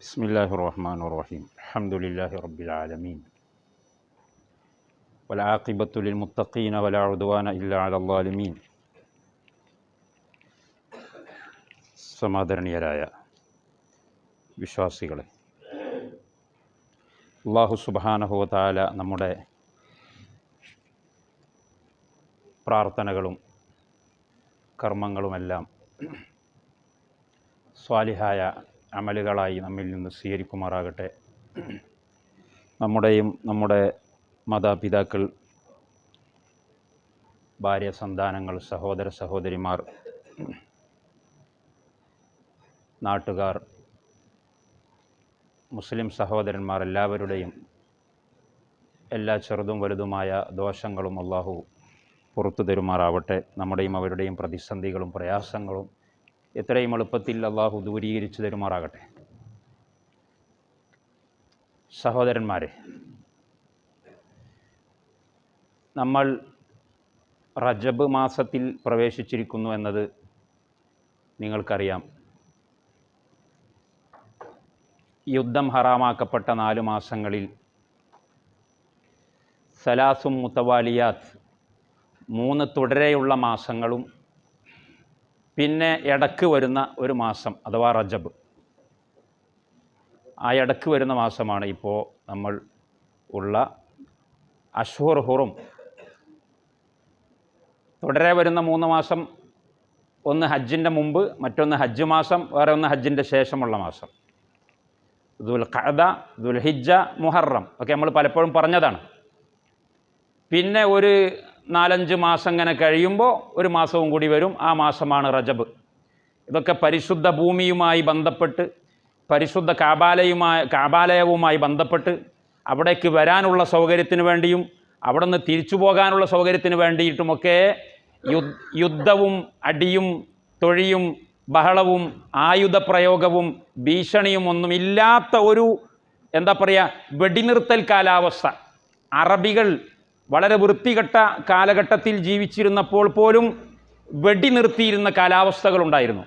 بسم الله الرحمن الرحيم الحمد لله رب العالمين والعاقبة للمتقين ولا عدوان إلا على الظالمين സമാദരണീയരായ വിശ്വാസികളെ അള്ളാഹു സുബാനഹുവതാല നമ്മുടെ പ്രാർത്ഥനകളും കർമ്മങ്ങളുമെല്ലാം സ്വാലിഹായ അമലുകളായി നമ്മിൽ നിന്ന് സ്വീകരിക്കുമാറാകട്ടെ. നമ്മുടെയും നമ്മുടെ മാതാപിതാക്കൾ ഭാര്യ സന്താനങ്ങൾ സഹോദര സഹോദരിമാർ നാട്ടുകാർ മുസ്ലിം സഹോദരന്മാർ എല്ലാവരുടെയും എല്ലാ ചെറുതും വലുതുമായ ദോഷങ്ങളും അള്ളാഹു പുറത്തു തരുമാറാവട്ടെ. നമ്മുടെയും അവരുടെയും പ്രതിസന്ധികളും പ്രയാസങ്ങളും എത്രയും എളുപ്പത്തിൽ അള്ളാഹു ദൂരീകരിച്ചു തരുമാറാകട്ടെ. സഹോദരന്മാരെ നമ്മൾ റജബ് മാസത്തിൽ പ്രവേശിച്ചിരിക്കുന്നു എന്നത് നിങ്ങൾക്കറിയാം. യുദ്ധം ഹറാമാക്കപ്പെട്ട നാല് മാസങ്ങളിൽ സലാസും മുത്തവാലിയാത്ത് മൂന്ന് തുടരെയുള്ള മാസങ്ങളും പിന്നെ ഇടയ്ക്ക് വരുന്ന ഒരു മാസം അഥവാ റജബ്. ആ ഇടയ്ക്ക് വരുന്ന മാസമാണ് ഇപ്പോൾ നമ്മൾ ഉള്ള അഷ്ഹുർ ഹുറും. തുടരെ വരുന്ന മൂന്ന് മാസം ഒന്ന് ഹജ്ജിന്റെ മുമ്പ് മറ്റൊന്ന് ഹജ്ജ് മാസം വേറെ ഒന്ന് ഹജ്ജിന്റെ ശേഷമുള്ള മാസം. ദുൽ ഖഅദ മുഹറം. ഒക്കെ നമ്മൾ പലപ്പോഴും പറഞ്ഞതാണ്. പിന്നെ ഒരു നാലഞ്ച് മാസം ഇങ്ങനെ കഴിയുമ്പോൾ ഒരു മാസവും കൂടി വരും. ആ മാസമാണ് റജബ്. ഇതൊക്കെ പരിശുദ്ധ ഭൂമിയുമായി ബന്ധപ്പെട്ട് പരിശുദ്ധ കാബാലയുമായി കാബാലയവുമായി ബന്ധപ്പെട്ട് അവിടേക്ക് വരാനുള്ള സൗകര്യത്തിന് വേണ്ടിയും അവിടെ നിന്ന് തിരിച്ചു പോകാനുള്ള സൗകര്യത്തിന് വേണ്ടിയിട്ടുമൊക്കെ യുദ്ധ യുദ്ധവും അടിയും തൊഴിയും ബഹളവും ആയുധ പ്രയോഗവും ഭീഷണിയും ഒന്നുമില്ലാത്ത ഒരു എന്താ പറയുക വെടിനിർത്തൽ കാലാവസ്ഥ. അറബികൾ വളരെ വൃത്തികെട്ട കാലഘട്ടത്തിൽ ജീവിച്ചിരുന്നപ്പോൾ പോലും വെടി നിർത്തിയിരുന്ന കാലാവസ്ഥകളുണ്ടായിരുന്നു.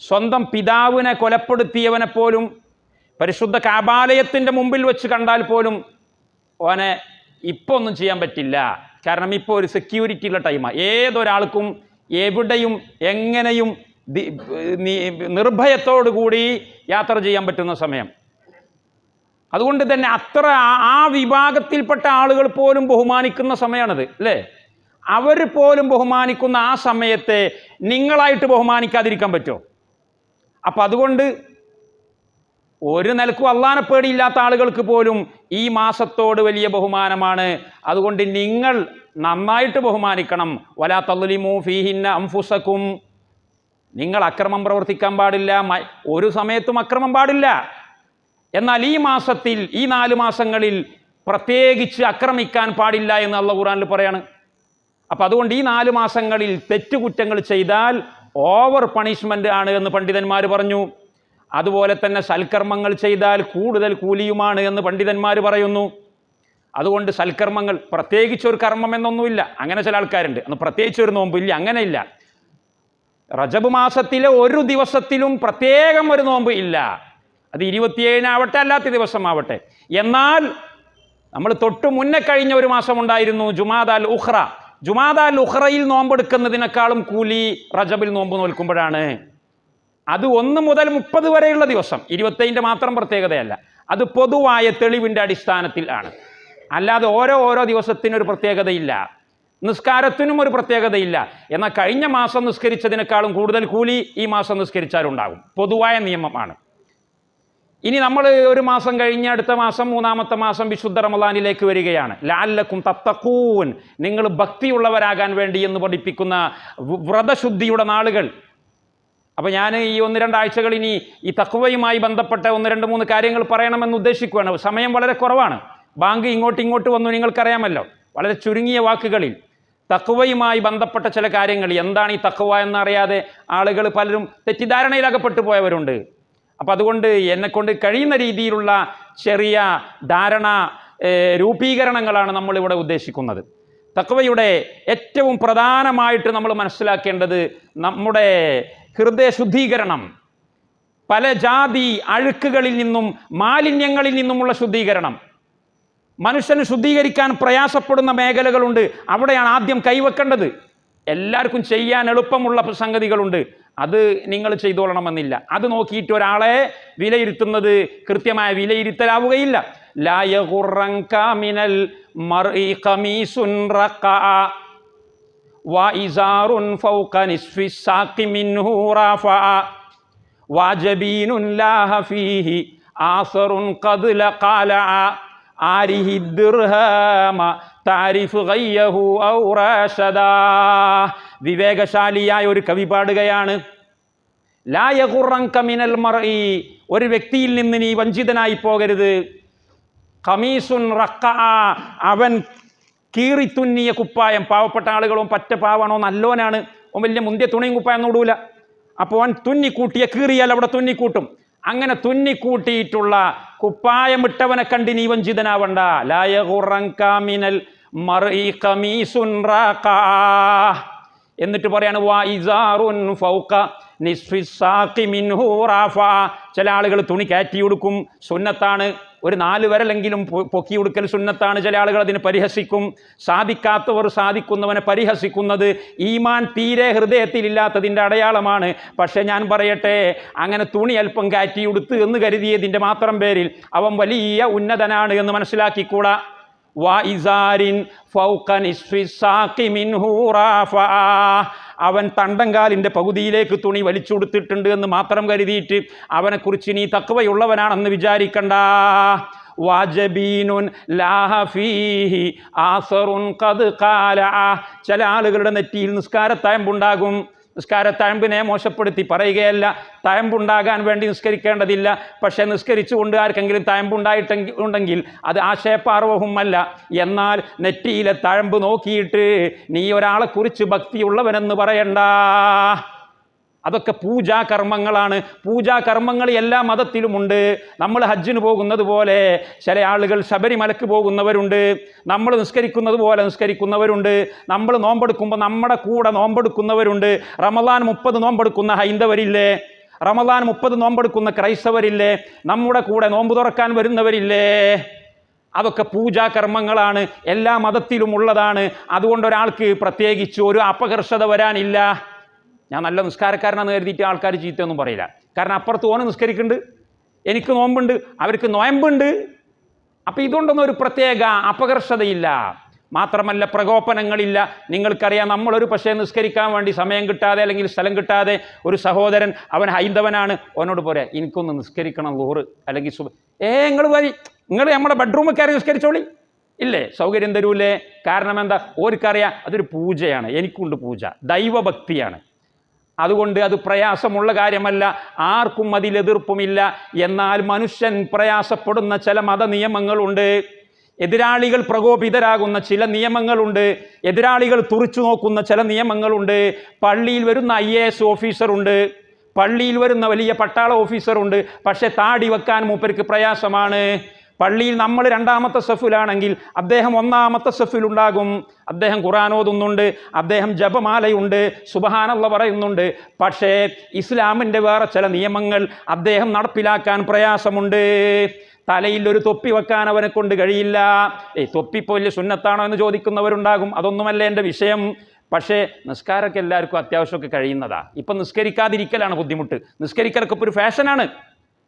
സ്വന്തം പിതാവിനെ കൊലപ്പെടുത്തിയവനെ പോലും പരിശുദ്ധ കാബാലയത്തിന്റെ മുമ്പിൽ വെച്ച് കണ്ടാൽ പോലും ഓനെ ഇപ്പോൾ ഒന്നും ചെയ്യാൻ പറ്റില്ല. കാരണം ഇപ്പോൾ ഒരു സെക്യൂരിറ്റി ഉള്ള ടൈമാണ് ഏതൊരാൾക്കും എവിടെയും എങ്ങനെയും നിർഭയത്തോടു കൂടി യാത്ര ചെയ്യാൻ പറ്റുന്ന സമയം. അതുകൊണ്ട് തന്നെ അത്ര ആ- വിഭാഗത്തിൽപ്പെട്ട ആളുകൾ പോലും ബഹുമാനിക്കുന്ന സമയമാണത് അല്ലേ? അവർ പോലും ബഹുമാനിക്കുന്ന ആ സമയത്തെ നിങ്ങളായിട്ട് ബഹുമാനിക്കാതിരിക്കാൻ പറ്റുമോ? അപ്പം അതുകൊണ്ട് ഒരു നിലക്കും അള്ളാനെ പേടിയില്ലാത്ത ആളുകൾക്ക് പോലും ഈ മാസത്തോട് വലിയ ബഹുമാനമാണ്. അതുകൊണ്ട് നിങ്ങൾ നന്നായിട്ട് ബഹുമാനിക്കണം. വലാ തള്ളിമു ഫീഹിന്ന അംഫുസക്കും നിങ്ങൾ അക്രമം പ്രവർത്തിക്കാൻ പാടില്ല. ഒരു സമയത്തും അക്രമം പാടില്ല. എന്നാൽ ഈ മാസത്തിൽ ഈ നാല് മാസങ്ങളിൽ പ്രത്യേകിച്ച് ആക്രമിക്കാൻ പാടില്ല എന്ന് അള്ള ഖുറാനിൽ പറയാണ്. അപ്പം അതുകൊണ്ട് ഈ നാല് മാസങ്ങളിൽ തെറ്റുകുറ്റങ്ങൾ ചെയ്താൽ ഓവർ പണിഷ്മെന്റ് ആണ് എന്ന് പണ്ഡിതന്മാർ പറഞ്ഞു. അതുപോലെ തന്നെ സൽക്കർമ്മങ്ങൾ ചെയ്താൽ കൂടുതൽ കൂലിയുമാണ് എന്ന് പണ്ഡിതന്മാർ പറയുന്നു. അതുകൊണ്ട് സൽക്കർമ്മങ്ങൾ പ്രത്യേകിച്ച് ഒരു കർമ്മം എന്നൊന്നുമില്ല. അങ്ങനെ ചില ആൾക്കാരുണ്ട്. അന്ന് പ്രത്യേകിച്ച് ഒരു നോമ്പില്ല അങ്ങനെയില്ല. റജബ് മാസത്തിലെ ഒരു ദിവസത്തിലും പ്രത്യേകം ഒരു നോമ്പ് ഇല്ല. അത് ഇരുപത്തിയേഴിനാവട്ടെ അല്ലാത്ത ദിവസമാവട്ടെ. എന്നാൽ നമ്മൾ തൊട്ട് മുന്നേ കഴിഞ്ഞ ഒരു മാസം ഉണ്ടായിരുന്നു ജുമാദ് ജുമാദാൽ ഉഹ്റയിൽ നോമ്പെടുക്കുന്നതിനേക്കാളും കൂലി റജബിൽ നോമ്പ് നോൽക്കുമ്പോഴാണ്. അത് ഒന്ന് മുതൽ മുപ്പത് വരെയുള്ള ദിവസം. ഇരുപത്തൈന്റെ മാത്രം പ്രത്യേകതയല്ല. അത് പൊതുവായ തെളിവിന്റെ അടിസ്ഥാനത്തിൽ ആണ്. അല്ലാതെ ഓരോ ഓരോ ദിവസത്തിനൊരു പ്രത്യേകതയില്ല. നിസ്കാരത്തിനും ഒരു പ്രത്യേകതയില്ല. എന്നാൽ കഴിഞ്ഞ മാസം നിസ്കരിച്ചതിനേക്കാളും കൂടുതൽ കൂലി ഈ മാസം നിസ്കരിച്ചാലുണ്ടാകും. പൊതുവായ നിയമമാണ്. ഇനി നമ്മൾ ഒരു മാസം കഴിഞ്ഞ് അടുത്ത മാസം മൂന്നാമത്തെ മാസം വിശുദ്ധ റമദാനിലേക്ക് വരികയാണ്. ലാല്ലക്കും തത്തക്കൂൻ നിങ്ങൾ ഭക്തിയുള്ളവരാകാൻ വേണ്ടി എന്ന് പഠിപ്പിക്കുന്ന വ്രതശുദ്ധിയുടെ നാളുകൾ. അപ്പോൾ ഞാൻ ഈ ഒന്ന് രണ്ടാഴ്ചകൾ ഇനി ഈ തക്കുവയുമായി ബന്ധപ്പെട്ട ഒന്ന് രണ്ട് മൂന്ന് കാര്യങ്ങൾ പറയണമെന്ന് ഉദ്ദേശിക്കുകയാണ് സമയം വളരെ കുറവാണ്. ബാങ്ക് ഇങ്ങോട്ട് ഇങ്ങോട്ട് വന്നു നിങ്ങൾക്കറിയാമല്ലോ. വളരെ ചുരുങ്ങിയ വാക്കുകളിൽ. തക്കുവയുമായി ബന്ധപ്പെട്ട ചില കാര്യങ്ങൾ. എന്താണ് ഈ തക്കുവ എന്നറിയാതെ ആളുകൾ പലരും തെറ്റിദ്ധാരണയിലകപ്പെട്ടു പോയവരുണ്ട് അപ്പം അതുകൊണ്ട് എന്നെക്കൊണ്ട് കഴിയുന്ന രീതിയിലുള്ള ചെറിയ ധാരണ രൂപീകരണങ്ങളാണ് നമ്മളിവിടെ ഉദ്ദേശിക്കുന്നത്. തക്വയുടെ ഏറ്റവും പ്രധാനമായിട്ട് നമ്മൾ മനസ്സിലാക്കേണ്ടത് നമ്മുടെ ഹൃദയ ശുദ്ധീകരണം പല ജാതി അഴുക്കുകളിൽ നിന്നും മാലിന്യങ്ങളിൽ നിന്നുമുള്ള ശുദ്ധീകരണം. മനുഷ്യന് ശുദ്ധീകരിക്കാൻ പ്രയാസപ്പെടുന്ന മേഖലകളുണ്ട്. അവിടെയാണ് ആദ്യം കൈവെക്കേണ്ടത്. എല്ലാവർക്കും ചെയ്യാൻ എളുപ്പമുള്ള സംഗതികളുണ്ട്. അത് നിങ്ങൾ ചെയ്തോളണമെന്നില്ല. അത് നോക്കിയിട്ട് ഒരാളെ വിലയിരുത്തുന്നത് കൃത്യമായ വിലയിരുത്തലാവുകയില്ല. ആരിഹി മിനൽ താരിഫ് വിവേകശാലിയായ ഒരു കവി പാടുകയാണ്. ലായകുറം മറി ഒരു വ്യക്തിയിൽ നിന്ന് നീ വഞ്ചിതനായി പോകരുത്. ഖമീസുൻ റക്ക അവൻ കീറിത്തുന്നിയ കുപ്പായം. പാവപ്പെട്ട ആളുകളും പറ്റ പാവാണോ? നല്ലോനാണ്. ഓൻ വലിയ മുന്തിയ തുണിയും കുപ്പായം നോടൂല അപ്പോൾ അവൻ തുന്നിക്കൂട്ടിയ കീറിയാൽ അവിടെ തുന്നിക്കൂട്ടും. അങ്ങനെ തുന്നിക്കൂട്ടിയിട്ടുള്ള കുപ്പായമിട്ടവനെ കണ്ട് നീ വഞ്ചിതനാവണ്ട. ലായകുറം കാമിനൽ എന്നിട്ട് പറയാണ്. ചില ആളുകൾ തുണി കയറ്റി കൊടുക്കും സുന്നത്താണ്. ഒരു നാല് വരലെങ്കിലും പൊക്കി കൊടുക്കൽ സുന്നത്താണ് ചില ആളുകൾ അതിനെ പരിഹസിക്കും. സാധിക്കാത്തവർ സാധിക്കുന്നവനെ പരിഹസിക്കുന്നത് ഈമാൻ തീരെ ഹൃദയത്തിലില്ലാത്തതിന്റെ അടയാളമാണ്. പക്ഷേ ഞാൻ പറയട്ടെ അങ്ങനെ തുണി അല്പം കയറ്റി കൊടുത്ത് എന്ന് കരുതിയതിന്റെ മാത്രം പേരിൽ അവൻ വലിയ ഉന്നതനാണ് എന്ന് മനസ്സിലാക്കിക്കൂടാ? അവൻ തണ്ടങ്കാലിന്റെ പകുതിയിലേക്ക് തുണി വലിച്ചു കൊടുത്തിട്ടുണ്ട് എന്ന് മാത്രം കരുതിയിട്ട് അവനെക്കുറിച്ച് നീ തക്കവയുള്ളവനാണെന്ന് വിചാരിക്കണ്ട. വാജബീനുൻ ലാഹഫീഹി ആസറുൻ കത് കാല ചില ആളുകളുടെ നെറ്റിയിൽ നിസ്കാരത്തയമ്പുണ്ടാകും. നിസ്കാരത്തഴമ്പിനെ മോശപ്പെടുത്തി പറയുകയല്ല തഴമ്പുണ്ടാകാൻ വേണ്ടി നിസ്കരിക്കേണ്ടതില്ല. പക്ഷേ നിസ്കരിച്ചുകൊണ്ട് ആർക്കെങ്കിലും തഴമ്പുണ്ടായിട്ടെങ്കിൽ ഉണ്ടെങ്കിൽ അത് ആശയപാർവവുമല്ല എന്നാൽ നെറ്റിയിലെ തഴമ്പ് നോക്കിയിട്ട് നീ ഒരാളെക്കുറിച്ച് ഭക്തിയുള്ളവനെന്ന് പറയണ്ട. അതൊക്കെ പൂജാ കർമ്മങ്ങളാണ്. പൂജാ കർമ്മങ്ങൾ എല്ലാ മതത്തിലുമുണ്ട്. നമ്മൾ ഹജ്ജിന് പോകുന്നത് പോലെ ചില ആളുകൾ ശബരിമലക്ക് പോകുന്നവരുണ്ട്. നമ്മൾ നിസ്കരിക്കുന്നത് പോലെ നിസ്കരിക്കുന്നവരുണ്ട്. നമ്മൾ നോമ്പെടുക്കുമ്പോൾ നമ്മുടെ കൂടെ നോമ്പെടുക്കുന്നവരുണ്ട്. റമദാൻ മുപ്പത് നോമ്പെടുക്കുന്ന ഹൈന്ദവരില്ലേ? റമദാൻ മുപ്പത് നോമ്പെടുക്കുന്ന ക്രൈസ്തവരില്ലേ? നമ്മുടെ കൂടെ നോമ്പ് തുറക്കാൻ വരുന്നവരില്ലേ? അതൊക്കെ പൂജാകർമ്മങ്ങളാണ് എല്ലാ മതത്തിലും ഉള്ളതാണ്. അതുകൊണ്ട് ഒരാൾക്ക് പ്രത്യേകിച്ച് ഒരു അപകർഷത വരാനില്ല. ഞാൻ നല്ല നിസ്കാരക്കാരനാന്ന് കരുതിയിട്ട് ആൾക്കാർ ചീത്തയൊന്നും പറയില്ല. കാരണം അപ്പുറത്ത് ഓന് നിസ്കരിക്കുന്നുണ്ട് എനിക്ക് നോമ്പുണ്ട് അവർക്ക് നോയമ്പുണ്ട്. അപ്പം ഇതുകൊണ്ടൊന്നും ഒരു പ്രത്യേക അപകർഷതയില്ല. മാത്രമല്ല പ്രകോപനങ്ങളില്ല. നിങ്ങൾക്കറിയാം നമ്മളൊരു പക്ഷേ നിസ്കരിക്കാൻ വേണ്ടി സമയം കിട്ടാതെ അല്ലെങ്കിൽ സ്ഥലം കിട്ടാതെ ഒരു സഹോദരൻ അവൻ ഹൈന്ദവനാണ് അവനോട് പോരെ എനിക്കൊന്ന് നിസ്കരിക്കണം ലോറ് അല്ലെങ്കിൽ സുബ ഏ നിങ്ങൾ വരി നിങ്ങൾ നമ്മുടെ ബെഡ്റൂമിൽ കയറി നിസ്കരിച്ചോളി. ഇല്ലേ സൗകര്യം തരൂലേ. കാരണം എന്താ? ഓർക്കറിയാം അതൊരു പൂജയാണ്. എനിക്കുണ്ട് പൂജ. ദൈവഭക്തിയാണ്. അതുകൊണ്ട് അത് പ്രയാസമുള്ള കാര്യമല്ല. ആർക്കും അതിൽ എതിർപ്പുമില്ല. എന്നാൽ മനുഷ്യൻ പ്രയാസപ്പെടുന്ന ചില മത നിയമങ്ങളുണ്ട്. എതിരാളികൾ പ്രകോപിതരാകുന്ന ചില നിയമങ്ങളുണ്ട്. എതിരാളികൾ തുറിച്ചു നോക്കുന്ന ചില നിയമങ്ങളുണ്ട്. പള്ളിയിൽ വരുന്ന ഐ എ എസ് ഓഫീസറുണ്ട്. പള്ളിയിൽ വരുന്ന വലിയ പട്ടാള ഓഫീസറുണ്ട്. പക്ഷേ താടി വെക്കാൻ മൂപ്പർക്ക് പ്രയാസമാണ്. പള്ളിയിൽ നമ്മൾ രണ്ടാമത്തെ സെഫിലാണെങ്കിൽ അദ്ദേഹം ഒന്നാമത്തെ സെഫിലുണ്ടാകും. അദ്ദേഹം ഖുറാൻ ഓതുന്നുണ്ട് അദ്ദേഹം ജപമാലയുണ്ട് സുബഹാനല്ല പറയുന്നുണ്ട്. പക്ഷേ ഇസ്ലാമിന്റെ വേറെ ചില നിയമങ്ങൾ അദ്ദേഹം നടപ്പിലാക്കാൻ പ്രയാസമുണ്ട്. തലയിൽ ഒരു തൊപ്പി വെക്കാൻ അവനെ കൊണ്ട് കഴിയില്ല. ഏയ് തൊപ്പി വലിയ സുന്നത്താണോ എന്ന് ചോദിക്കുന്നവരുണ്ടാകും. അതൊന്നുമല്ല എന്റെ വിഷയം. പക്ഷേ നിസ്കാരമൊക്കെ എല്ലാവർക്കും അത്യാവശ്യമൊക്കെ കഴിയുന്നതാണ് ഇപ്പം നിസ്കരിക്കാതിരിക്കലാണ് ബുദ്ധിമുട്ട്. നിസ്കരിക്കലൊക്കെ ഇപ്പോൾ ഒരു ഫാഷനാണ്.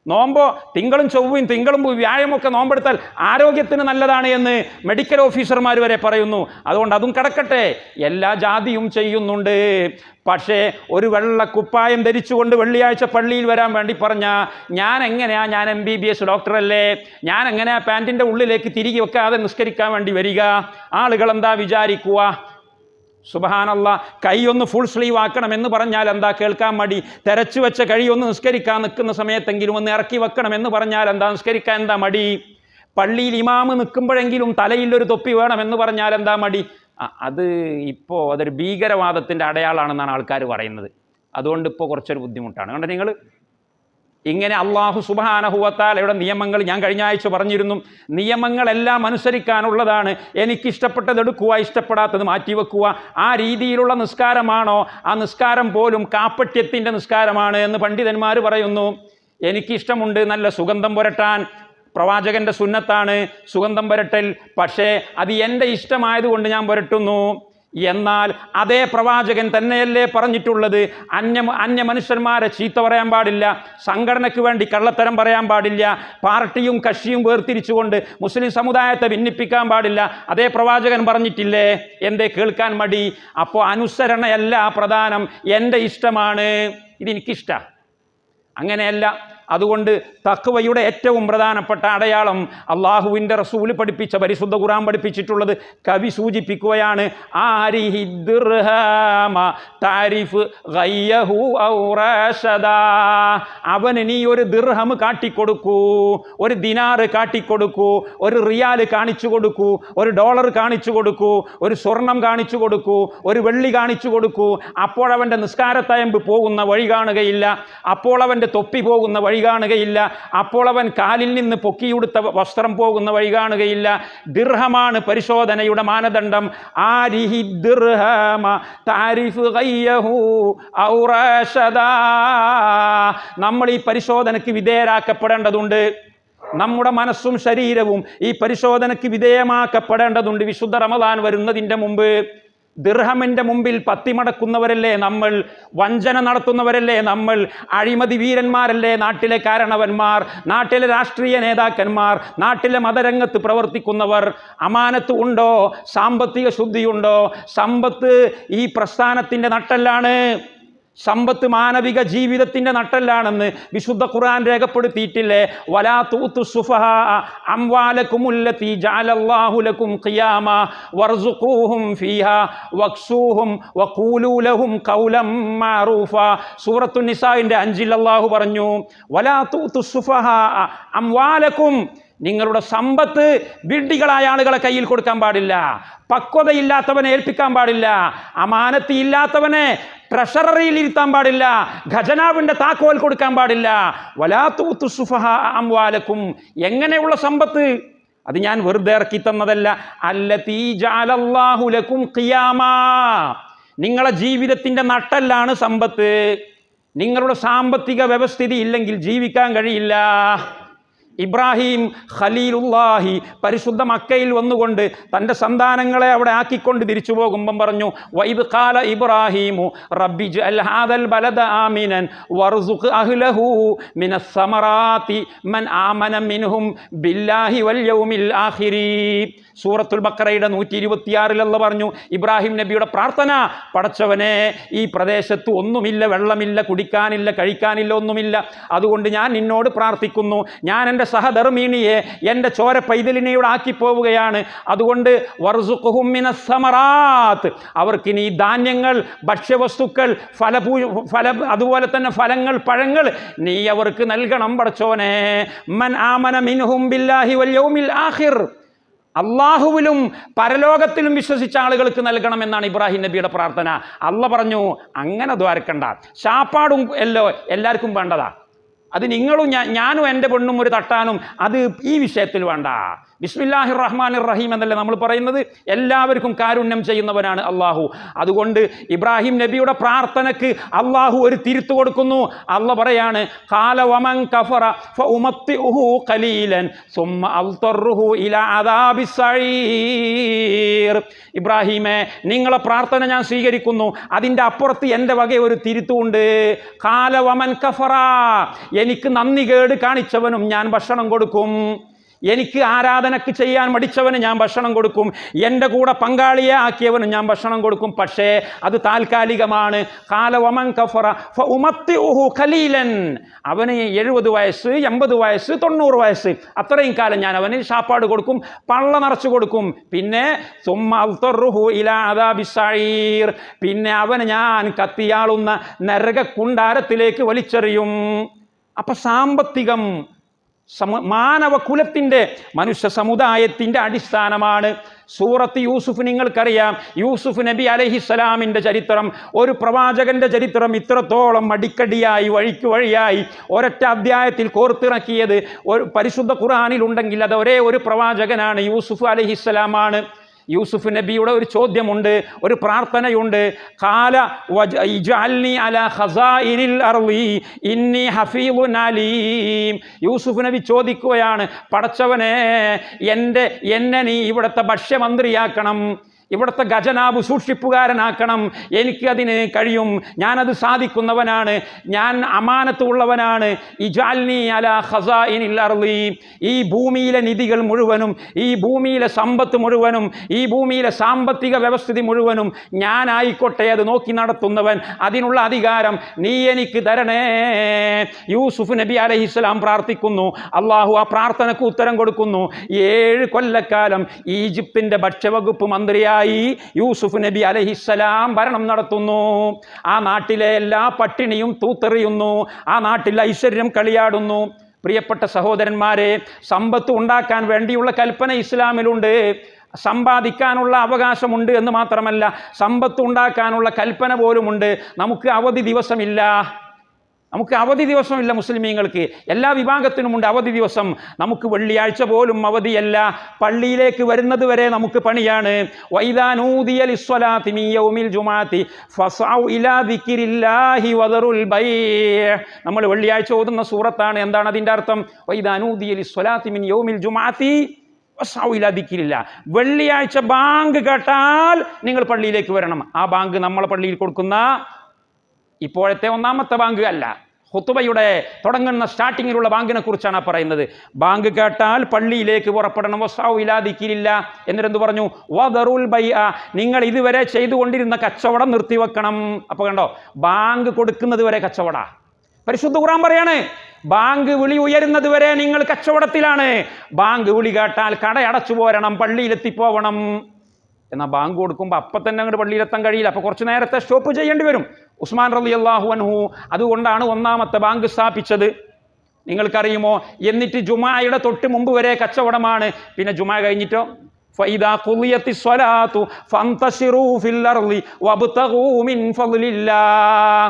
നോമ്പോ തിങ്കളും ചൊവ്വയും തിങ്കളും വ്യായാമൊക്കെ നോമ്പെടുത്താൽ ആരോഗ്യത്തിന് നല്ലതാണ് എന്ന് മെഡിക്കൽ ഓഫീസർമാർ വരെ പറയുന്നു. അതുകൊണ്ട് അതും കിടക്കട്ടെ. എല്ലാ ജാതിയും ചെയ്യുന്നുണ്ട്. പക്ഷേ ഒരു വെള്ള കുപ്പായം ധരിച്ചുകൊണ്ട് വെള്ളിയാഴ്ച പള്ളിയിൽ വരാൻ വേണ്ടി പറഞ്ഞാൽ ഞാൻ എങ്ങനെയാ ഞാൻ എം ബി ബി എസ് ഡോക്ടറല്ലേ ഞാൻ എങ്ങനെയാ പാന്റിന്റെ ഉള്ളിലേക്ക് തിരികെ വെക്കാതെ നിസ്കരിക്കാൻ വേണ്ടി വരിക? ആളുകൾ എന്താ വിചാരിക്കുക? സുബഹാനല്ല കൈയൊന്ന് ഫുൾ സ്ലീവ് ആക്കണം എന്ന് പറഞ്ഞാൽ എന്താ കേൾക്കാൻ മടി? തെരച്ചു വെച്ച കഴി ഒന്ന് നിസ്കരിക്കാൻ നിൽക്കുന്ന സമയത്തെങ്കിലും ഒന്ന് ഇറക്കി വെക്കണം എന്ന് പറഞ്ഞാൽ എന്താ നിസ്കരിക്കാൻ എന്താ മടി? പള്ളിയിൽ ഇമാമ് നിൽക്കുമ്പോഴെങ്കിലും തലയിൽ ഒരു തൊപ്പി എന്ന് പറഞ്ഞാൽ എന്താ മടി? അത് ഇപ്പോൾ അതൊരു ഭീകരവാദത്തിന്റെ അടയാളാണെന്നാണ് ആൾക്കാർ പറയുന്നത്. അതുകൊണ്ട് ഇപ്പോൾ കുറച്ചൊരു ബുദ്ധിമുട്ടാണ്. കണ്ടോ നിങ്ങൾ? ഇങ്ങനെ അള്ളാഹു സുബാനഹുവത്താലയുടെ നിയമങ്ങൾ ഞാൻ കഴിഞ്ഞ ആഴ്ച പറഞ്ഞിരുന്നു. നിയമങ്ങളെല്ലാം അനുസരിക്കാനുള്ളതാണ്. എനിക്കിഷ്ടപ്പെട്ടത് എടുക്കുക ഇഷ്ടപ്പെടാത്തത് മാറ്റിവെക്കുക ആ രീതിയിലുള്ള നിസ്കാരമാണോ? ആ നിസ്കാരം പോലും കാപ്പട്യത്തിന്റെ നിസ്കാരമാണ് എന്ന് പണ്ഡിതന്മാർ പറയുന്നു. എനിക്കിഷ്ടമുണ്ട് നല്ല സുഗന്ധം പുരട്ടാൻ. പ്രവാചകന്റെ സുന്നത്താണ് സുഗന്ധം പുരട്ടൽ. പക്ഷേ അത് എന്റെ ഇഷ്ടമായതുകൊണ്ട് ഞാൻ പുരട്ടുന്നു. എന്നാൽ അതേ പ്രവാചകൻ തന്നെയല്ലേ പറഞ്ഞിട്ടുള്ളത്? അന്യ അന്യ മനുഷ്യന്മാരെ ചീത്ത പറയാൻ പാടില്ല സംഘടനയ്ക്ക് വേണ്ടി കള്ളത്തരം പറയാൻ പാടില്ല പാർട്ടിയും കക്ഷിയും വേർതിരിച്ചുകൊണ്ട് മുസ്ലിം സമുദായത്തെ ഭിന്നിപ്പിക്കാൻ പാടില്ല. അതേ പ്രവാചകൻ പറഞ്ഞിട്ടില്ലേ? എന്തേ കേൾക്കാൻ മടി? അപ്പോൾ അനുസരണയല്ല പ്രധാനം എന്റെ ഇഷ്ടമാണ്. ഇതെനിക്കിഷ്ടമാണ് അങ്ങനെയല്ല അതുകൊണ്ട് തക്വയുടെ ഏറ്റവും പ്രധാനപ്പെട്ട അടയാളം അള്ളാഹുവിന്റെ റസൂൽ പഠിപ്പിച്ച പരിശുദ്ധ ഖുറാൻ പഠിപ്പിച്ചിട്ടുള്ളത് കവി സൂചിപ്പിക്കുകയാണ് താരിഫ്. അവന് നീ ഒരു ദിർഹം കാട്ടിക്കൊടുക്കൂ ഒരു ദിനാറ് കാട്ടിക്കൊടുക്കൂ ഒരു റിയാൽ കാണിച്ചു കൊടുക്കൂ ഒരു ഡോളർ കാണിച്ചു കൊടുക്കൂ ഒരു സ്വർണം കാണിച്ചു കൊടുക്കൂ ഒരു വെള്ളി കാണിച്ചു കൊടുക്കൂ അപ്പോൾ അവന്റെ നിസ്കാരത്തയമ്പ് പോകുന്ന വഴി കാണുകയില്ല അപ്പോൾ അവന്റെ തൊപ്പി പോകുന്ന വഴി കാണുകയില്ല. അപ്പോൾ അവൻ കാലിൽ നിന്ന് പൊക്കിയുടുത്ത വസ്ത്രം പോകുന്ന വഴി കാണുകയില്ല. ദിർഹമാണ് പരിശോധനയുടെ മാനദണ്ഡം. ആരിഹി ദിർഹമ താരിഫ്. നമ്മൾ ഈ പരിശോധനയ്ക്ക് വിധേയരാക്കപ്പെടേണ്ടതുണ്ട്. നമ്മുടെ മനസ്സും ശരീരവും ഈ പരിശോധനയ്ക്ക് വിധേയമാക്കപ്പെടേണ്ടതുണ്ട്. വിശുദ്ധ റമദാൻ വരുന്നതിന്റെ മുമ്പ്. ദിർഹമിന്റെ മുമ്പിൽ പത്തിമടക്കുന്നവരല്ലേ നമ്മൾ? വഞ്ചന നടത്തുന്നവരല്ലേ നമ്മൾ? അഴിമതി വീരന്മാരല്ലേ നാട്ടിലെ കാരണവന്മാർ? നാട്ടിലെ രാഷ്ട്രീയ നേതാക്കന്മാർ? നാട്ടിലെ മതരംഗത്ത് പ്രവർത്തിക്കുന്നവർ? അമാനത്ത് ഉണ്ടോ? സാമ്പത്തിക ശുദ്ധിയുണ്ടോ? സമ്പത്ത് ഈ പ്രസ്ഥാനത്തിന്റെ നട്ടെല്ലാണ്. സമ്പത്ത് മാനവിക ജീവിതത്തിന്റെ നട്ടല്ലാണെന്ന് വിശുദ്ധ ഖുർആൻ രേഖപ്പെടുത്തിയിട്ടില്ലേ? വലാ തൂത്തു സുഫഹ അംവാലക്കുമുല്ലത്തി ജഅലല്ലാഹു ലക്കും ഖിയാമ വർസുഖൂഹും ഫീഹാ വക്സൂഹും വക്കൂലൂലഹും ലഹും മാറൂഫ. സൂറത്തു നിസായിന്റെ അഞ്ചിൽ അല്ലാഹു പറഞ്ഞു വലാ തൂത്തു സുഫഹ അംവാലക്കും നിങ്ങളുടെ സമ്പത്ത് വിഡ്ഢികളായ ആളുകളെ കയ്യിൽ കൊടുക്കാൻ പാടില്ല. പക്വതയില്ലാത്തവനെ ഏൽപ്പിക്കാൻ പാടില്ല. അമാനത്തി ഇല്ലാത്തവനെ ട്രഷററിയിൽ ഇരുത്താൻ പാടില്ല. ഖജനാവിന്റെ താക്കോൽ കൊടുക്കാൻ പാടില്ല. വലാത്തൂത്തു സുഫഹ അംവാലക്കും. എങ്ങനെയുള്ള സമ്പത്ത്? അത് ഞാൻ വെറുതെ ഇറക്കി തന്നതല്ല. അല്ല തീ ലക്കും ഖിയാമാ. നിങ്ങളെ ജീവിതത്തിന്റെ നട്ടെല്ലാണ് സമ്പത്ത്. നിങ്ങളുടെ സാമ്പത്തിക വ്യവസ്ഥിതി ഇല്ലെങ്കിൽ ജീവിക്കാൻ കഴിയില്ല. ഇബ്രാഹിം ഖലീലുല്ലാഹി പരിശുദ്ധ മക്കയിൽ വന്നുകൊണ്ട് തന്റെ സന്താനങ്ങളെ അവിടെ ആക്കിക്കൊണ്ട് തിരിച്ചു പോകുമ്പം പറഞ്ഞു വൈദ് കാല ഇബ്രാഹിമു റബ്ബി ജഅൽ ഹാദൽ ബലദ ആമിനൻ വർസുഖ് അഹ്ലഹു മിന സമറാത്തി മൻ ആമന മിൻഹും ബില്ലാഹി വൽ യൗമിൽ സൂറത്തുൽ ബക്കറയുടെ നൂറ്റി ഇരുപത്തിയാറിലല്ല പറഞ്ഞു ഇബ്രാഹിം നബിയുടെ പ്രാർത്ഥന പടച്ചവനെ ഈ പ്രദേശത്ത് ഒന്നുമില്ല വെള്ളമില്ല കുടിക്കാനില്ല കഴിക്കാനില്ല ഒന്നുമില്ല. അതുകൊണ്ട് ഞാൻ നിന്നോട് പ്രാർത്ഥിക്കുന്നു. ഞാൻ എന്റെ സഹധർമ്മിണിയെ എന്റെ ചോര പൈതലിനെയോട് ആക്കിപ്പോവുകയാണ്. അതുകൊണ്ട് വർസുഖുഹും മിനസ് സമറാത്ത് അവർക്കിനി ധാന്യങ്ങൾ ഭക്ഷ്യവസ്തുക്കൾ ഫലഭൂ ഫല അതുപോലെ തന്നെ ഫലങ്ങൾ പഴങ്ങൾ നീ അവർക്ക് നൽകണം പടച്ചോനെ മൻ ആമന മിൻഹും ബില്ലാഹി വൽ യൗമിൽ ആഖിർ. അള്ളാഹുവിലും പരലോകത്തിലും വിശ്വസിച്ച ആളുകൾക്ക് നൽകണം എന്നാണ് ഇബ്രാഹിം നബിയുടെ പ്രാർത്ഥന. അല്ല പറഞ്ഞു അങ്ങനെ ദ്വാരക്കണ്ട. ശാപ്പാടും എല്ലോ എല്ലാവർക്കും വേണ്ടതാ. അത് നിങ്ങളും ഞാനും എന്റെ പെണ്ണും ഒരു തട്ടാനും അത് ഈ വിഷയത്തിൽ വേണ്ട. ബിസ്മില്ലാഹി റഹ്മാൻ റഹീം എന്നല്ലേ നമ്മൾ പറയുന്നത്? എല്ലാവർക്കും കാരുണ്യം ചെയ്യുന്നവനാണ് അള്ളാഹു അതുകൊണ്ട് ഇബ്രാഹിം നബിയുടെ പ്രാർത്ഥനയ്ക്ക് അള്ളാഹു ഒരു തിരുത്തു കൊടുക്കുന്നു. അള്ള പറയാണ് ഇബ്രാഹിമെ നിങ്ങളെ പ്രാർത്ഥന ഞാൻ സ്വീകരിക്കുന്നു. അതിന്റെ അപ്പുറത്ത് എന്റെ വക ഒരു തിരുത്തുണ്ട്. കാലവമൻ കഫറ എനിക്ക് നന്ദി കേട് കാണിച്ചവനും ഞാൻ ഭക്ഷണം കൊടുക്കും. എനിക്ക് ആരാധനക്ക് ചെയ്യാൻ മടിച്ചവന് ഞാൻ ഭക്ഷണം കൊടുക്കും. എന്റെ കൂടെ പങ്കാളിയെ ആക്കിയവന് ഞാൻ ഭക്ഷണം കൊടുക്കും. പക്ഷേ അത് താൽക്കാലികമാണ്. കാലവമൻ കഫറ ഫഉമത്തിഉഹു ഖലീലൻ. അവന് എഴുപത് വയസ്സ് എൺപത് വയസ്സ് തൊണ്ണൂറ് വയസ്സ്. അത്രയും കാലം ഞാൻ അവന് ഷാപ്പാട് കൊടുക്കും പള്ള നിറച്ചു കൊടുക്കും. പിന്നെ സുമ്മ അൽത്തറുഹു ഇലാ അദാബിസ് പിന്നെ അവന് ഞാൻ കത്തിയാളുന്ന നരകക്കുണ്ടാരത്തിലേക്ക് വലിച്ചെറിയും. അപ്പൊ സാമ്പത്തികം സമ മാനവകുലത്തിന്റെ മനുഷ്യ സമുദായത്തിന്റെ അടിസ്ഥാനമാണ്. സൂറത്ത് യൂസുഫ് നിങ്ങൾക്കറിയാം. യൂസുഫ് നബി അലഹിസ്സലാമിന്റെ ചരിത്രം ഒരു പ്രവാചകന്റെ ചരിത്രം ഇത്രത്തോളം അടിക്കടിയായി വഴിക്ക് വഴിയായി ഒരൊറ്റ അധ്യായത്തിൽ കോർത്തിറക്കിയത് ഒരു പരിശുദ്ധ ഖുർആാനിലുണ്ടെങ്കിൽ അത് ഒരേ ഒരു പ്രവാചകനാണ് യൂസുഫ് അലഹിസ്സലാമാണ് യൂസുഫ് നബിയുടെ ഒരു ചോദ്യമുണ്ട് ഒരു പ്രാർത്ഥനയുണ്ട്. കാല ഇന്നി അലീം. യൂസുഫ് നബി ചോദിക്കുകയാണ് പടച്ചവനെ എന്റെ എന്നെ നീ ഇവിടുത്തെ ഭക്ഷ്യമന്ത്രിയാക്കണം. ഇവിടുത്തെ ഖജനാബ് സൂക്ഷിപ്പുകാരനാക്കണം. എനിക്കതിന് കഴിയും. ഞാനത് സാധിക്കുന്നവനാണ്. ഞാൻ അമാനത്ത് ഉള്ളവനാണ് ഇജാൽനി അല ഖസാഇനിൽ അർളി. ഈ ഭൂമിയിലെ നിധികൾ മുഴുവനും ഈ ഭൂമിയിലെ സമ്പത്ത് മുഴുവനും ഈ ഭൂമിയിലെ സാമ്പത്തിക വ്യവസ്ഥിതി മുഴുവനും ഞാനായിക്കോട്ടെ അത് നോക്കി നടത്തുന്നവൻ. അതിനുള്ള അധികാരം നീ എനിക്ക് തരണേ. യൂസുഫ് നബി അലഹിസ്ലാം പ്രാർത്ഥിക്കുന്നു. അള്ളാഹു ആ പ്രാർത്ഥനക്ക് ഉത്തരം കൊടുക്കുന്നു. ഏഴ് കൊല്ലക്കാലം ഈജിപ്തിന്റെ ഭക്ഷ്യവകുപ്പ് മന്ത്രിയായി യൂസുഫ് നബി അലഹിസ്സലാം ഭരണം നടത്തുന്നു. ആ നാട്ടിലെ എല്ലാ പട്ടിണിയും തൂത്തെറിയുന്നു. ആ നാട്ടിൽ ഐശ്വര്യം കളിയാടുന്നു. പ്രിയപ്പെട്ട സഹോദരന്മാരെ സമ്പത്ത് ഉണ്ടാക്കാൻ വേണ്ടിയുള്ള കൽപ്പന ഇസ്ലാമിലുണ്ട്. സമ്പാദിക്കാനുള്ള അവകാശമുണ്ട് എന്ന് മാത്രമല്ല സമ്പത്ത് ഉണ്ടാക്കാനുള്ള കൽപ്പന പോലുമുണ്ട്. നമുക്ക് അവധി ദിവസമില്ല. നമുക്ക് അവധി ദിവസമില്ല മുസ്ലിമീങ്ങൾക്ക്. എല്ലാ വിഭാഗത്തിനുമുണ്ട് അവധി ദിവസം. നമുക്ക് വെള്ളിയാഴ്ച പോലും അവധിയല്ല. പള്ളിയിലേക്ക് വരുന്നത് വരെ നമുക്ക് പണിയാണ്. നമ്മൾ വെള്ളിയാഴ്ച ഓതുന്ന സൂറത്താണ്. എന്താണ് അതിന്റെ അർത്ഥം? വൈദാനൂദിയ ലിസ്വലാത്തി മിൻ യൗമിൽ ജുമാഅത്തി ഫസഔ ഇലാ ദിക്രില്ലാ. വെള്ളിയാഴ്ച ബാങ്ക് കേട്ടാൽ നിങ്ങൾ പള്ളിയിലേക്ക് വരണം. ആ ബാങ്ക് നമ്മളെ പള്ളിയിൽ കൊടുക്കുന്ന ഇപ്പോഴത്തെ ഒന്നാമത്തെ ബാങ്ക് അല്ല. ഹുത്തുബയുടെ തുടങ്ങുന്ന സ്റ്റാർട്ടിങ്ങിലുള്ള ബാങ്കിനെ കുറിച്ചാണ് പറയുന്നത്. ബാങ്ക് കേട്ടാൽ പള്ളിയിലേക്ക് പുറപ്പെടണം. വസ്താവ് ഇല്ലാതിക്കില്ല എന്നിട്ടെന്ത് പറഞ്ഞു? വദറുൽ ബൈ നിങ്ങൾ ഇതുവരെ ചെയ്തുകൊണ്ടിരുന്ന കച്ചവടം നിർത്തിവെക്കണം. അപ്പോൾ കണ്ടോ? ബാങ്ക് കൊടുക്കുന്നത് വരെ കച്ചവട. പരിശുദ്ധ ഖുറാൻ പറയാണ് ബാങ്ക് വിളി ഉയരുന്നത് വരെ നിങ്ങൾ കച്ചവടത്തിലാണ്. ബാങ്ക് വിളി കേട്ടാൽ കട അടച്ചു പോരണം പള്ളിയിലെത്തിപ്പോവണം. എന്നാൽ ബാങ്ക് കൊടുക്കുമ്പോൾ അപ്പം തന്നെ അങ്ങോട്ട് പള്ളിയിലെത്താൻ കഴിയില്ല. അപ്പോൾ കുറച്ച് നേരത്തെ സ്റ്റോപ്പ് ചെയ്യേണ്ടി വരും. ഉസ്മാൻ റലി അള്ളാഹു അൻഹു അതുകൊണ്ടാണ് ഒന്നാമത്തെ ബാങ്ക് സ്ഥാപിച്ചത് നിങ്ങൾക്കറിയുമോ എന്നിട്ട് ജുമായുടെ തൊട്ട് മുമ്പ് വരെ കച്ചവടമാണ് പിന്നെ ജുമാ കഴിഞ്ഞിട്ടോ فإذا قضيت الصلاة فانتشروا في الأرض وابتغوا من فضل الله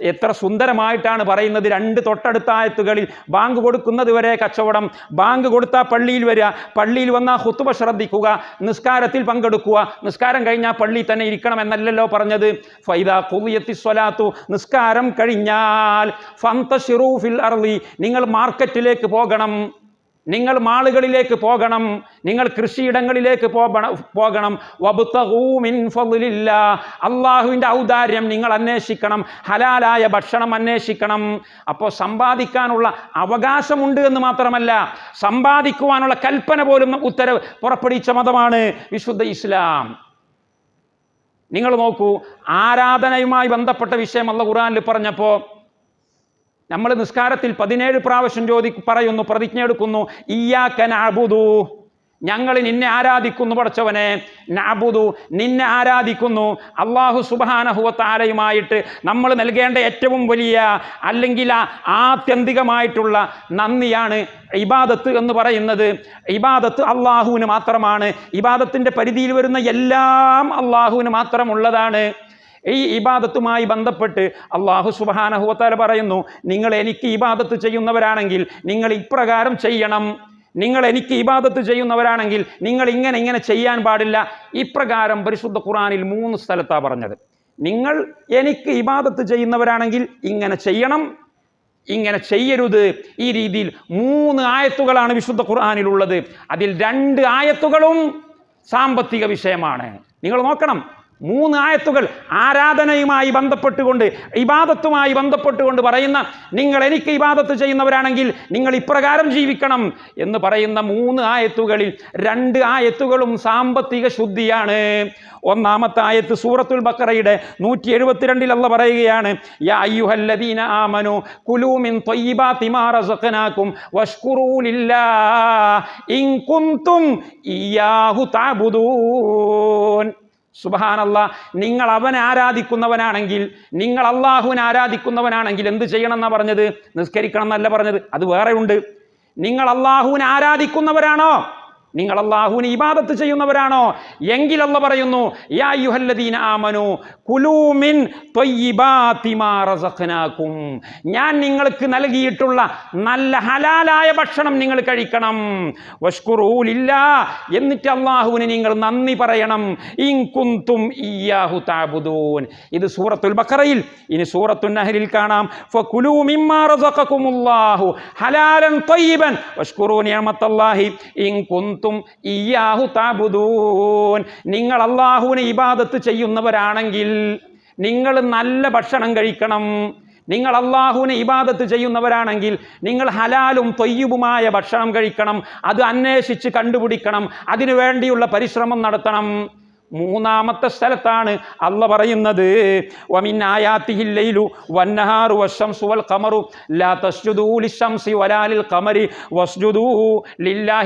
എത്ര സുന്ദരമായിട്ടാണ് പറയുന്നത് രണ്ട് തൊട്ടടുത്തായത്തുകളിൽ ബാങ്ക് കൊടുക്കുന്നത് വരെ കച്ചവടം. ബാങ്ക് കൊടുത്താൽ പള്ളിയിൽ വരിക. പള്ളിയിൽ വന്നാൽ ഹുത്തുമ ശ്രദ്ധിക്കുക. നിസ്കാരത്തിൽ പങ്കെടുക്കുക. നിസ്കാരം കഴിഞ്ഞാൽ പള്ളി തന്നെ ഇരിക്കണം എന്നല്ലല്ലോ പറഞ്ഞത്. ഫൈദ കുവിയത്തി സ്വലാത്തു. നിസ്കാരം കഴിഞ്ഞാൽ ഫിൽ അർളി നിങ്ങൾ മാർക്കറ്റിലേക്ക് പോകണം. നിങ്ങൾ മാളുകളിലേക്ക് പോകണം. നിങ്ങൾ കൃഷിയിടങ്ങളിലേക്ക് പോകണം അള്ളാഹുവിന്റെ ഔദാര്യം നിങ്ങൾ അന്വേഷിക്കണം. ഹലാലായ ഭക്ഷണം അന്വേഷിക്കണം. അപ്പോൾ സമ്പാദിക്കാനുള്ള അവകാശമുണ്ട് എന്ന് മാത്രമല്ല സമ്പാദിക്കുവാനുള്ള കൽപ്പന പോലും ഉത്തരവ് പുറപ്പെടുവിച്ച മതമാണ് വിശുദ്ധ ഇസ്ലാം. നിങ്ങൾ നോക്കൂ ആരാധനയുമായി ബന്ധപ്പെട്ട വിഷയം അല്ല ഖുറാനിൽ പറഞ്ഞപ്പോൾ നമ്മൾ നിസ്കാരത്തിൽ പതിനേഴ് പ്രാവശ്യം ചോദി പറയുന്നു പ്രതിജ്ഞ എടുക്കുന്നു. ഇയ്യാക്കൻ അബുദു ഞങ്ങൾ നിന്നെ ആരാധിക്കുന്നു പഠിച്ചവനെ നാബുദു നിന്നെ ആരാധിക്കുന്നു. അള്ളാഹു സുബാനഹുവത്താരയുമായിട്ട് നമ്മൾ നൽകേണ്ട ഏറ്റവും വലിയ അല്ലെങ്കിൽ ആത്യന്തികമായിട്ടുള്ള നന്ദിയാണ് ഇബാദത്ത് എന്ന് പറയുന്നത്. ഇബാദത്ത് അള്ളാഹുവിന് മാത്രമാണ്. ഇബാദത്തിന്റെ പരിധിയിൽ വരുന്ന എല്ലാം അള്ളാഹുവിന് മാത്രമുള്ളതാണ്. ഈ ഇബാദത്തുമായി ബന്ധപ്പെട്ട് അള്ളാഹു സുബാനഹുവത്താല പറയുന്നു നിങ്ങൾ എനിക്ക് ഇബാദത്ത് ചെയ്യുന്നവരാണെങ്കിൽ നിങ്ങൾ ഇപ്രകാരം ചെയ്യണം. നിങ്ങൾ എനിക്ക് ഇബാദത്ത് ചെയ്യുന്നവരാണെങ്കിൽ നിങ്ങൾ ഇങ്ങനെ ഇങ്ങനെ ചെയ്യാൻ പാടില്ല. ഇപ്രകാരം പരിശുദ്ധ ഖുറാനിൽ മൂന്ന് സ്ഥലത്താണ് പറഞ്ഞത്. നിങ്ങൾ എനിക്ക് ഇബാദത്ത് ചെയ്യുന്നവരാണെങ്കിൽ ഇങ്ങനെ ചെയ്യണം. ഇങ്ങനെ ചെയ്യരുത്. ഈ രീതിയിൽ മൂന്ന് ആയത്തുകളാണ് വിശുദ്ധ ഖുർആാനിലുള്ളത്. അതിൽ രണ്ട് ആയത്തുകളും സാമ്പത്തിക വിഷയമാണ്. നിങ്ങൾ നോക്കണം. മൂന്ന് ആയത്തുകൾ ആരാധനയുമായി ബന്ധപ്പെട്ടുകൊണ്ട് ഇബാദത്തുമായി ബന്ധപ്പെട്ടുകൊണ്ട് പറയുന്ന നിങ്ങൾ എനിക്ക് ഇബാദത്ത് ചെയ്യുന്നവരാണെങ്കിൽ നിങ്ങൾ ഇപ്രകാരം ജീവിക്കണം എന്ന് പറയുന്ന മൂന്ന് ആയത്തുകളിൽ രണ്ട് ആയത്തുകളും സാമ്പത്തിക ശുദ്ധിയാണ്. ഒന്നാമത്തെ ആയത്ത് സൂറത്തുൽ ബക്കറയുടെ നൂറ്റി എഴുപത്തിരണ്ടിൽ അല്ല പറയുകയാണ് യാ അയ്യുഹല്ലദീന ഇൻ ഇയാഹു സുബഹാനല്ല നിങ്ങൾ അവനെ ആരാധിക്കുന്നവനാണെങ്കിൽ നിങ്ങൾ അള്ളാഹുവിനെ ആരാധിക്കുന്നവനാണെങ്കിൽ എന്ത് ചെയ്യണം എന്നാ പറഞ്ഞത്? നിസ്കരിക്കണം എന്നല്ല പറഞ്ഞത്. അത് വേറെ ഉണ്ട് നിങ്ങൾ അള്ളാഹുവിനെ ആരാധിക്കുന്നവരാണോ? നിങ്ങൾ അള്ളാഹുവിന് ഇബാദത്ത് ചെയ്യുന്നവരാണോ? എങ്കിൽ അല്ല പറയുന്നു യാ ആമനു കുലൂമിൻ ഞാൻ നിങ്ങൾക്ക് നൽകിയിട്ടുള്ള നല്ല ഹലാലായ ഭക്ഷണം നിങ്ങൾ കഴിക്കണം. വഷ്കുറൂലില്ല എന്നിട്ട് അള്ളാഹുവിന് നിങ്ങൾ നന്ദി പറയണം. ഇൻ ഇയാഹു താബുദൂൻ ഇത് സൂറത്തുൽ ബക്കറയിൽ ഇനി സൂറത്തുൽ നഹലിൽ കാണാം. ഹലാലൻ ഇൻ കുന്തും ഇയ്യാഹു താബുദൂൻ നിങ്ങൾ അള്ളാഹുവിനെ ഇബാദത്ത് ചെയ്യുന്നവരാണെങ്കിൽ നിങ്ങൾ നല്ല ഭക്ഷണം കഴിക്കണം. നിങ്ങൾ അള്ളാഹുവിനെ ഇബാദത്ത് ചെയ്യുന്നവരാണെങ്കിൽ നിങ്ങൾ ഹലാലും തൊയ്യുബുമായ ഭക്ഷണം കഴിക്കണം. അത് അന്വേഷിച്ച് കണ്ടുപിടിക്കണം. അതിനു വേണ്ടിയുള്ള പരിശ്രമം നടത്തണം. മൂന്നാമത്തെ സ്ഥലത്താണ് അല്ല പറയുന്നത്. ലാ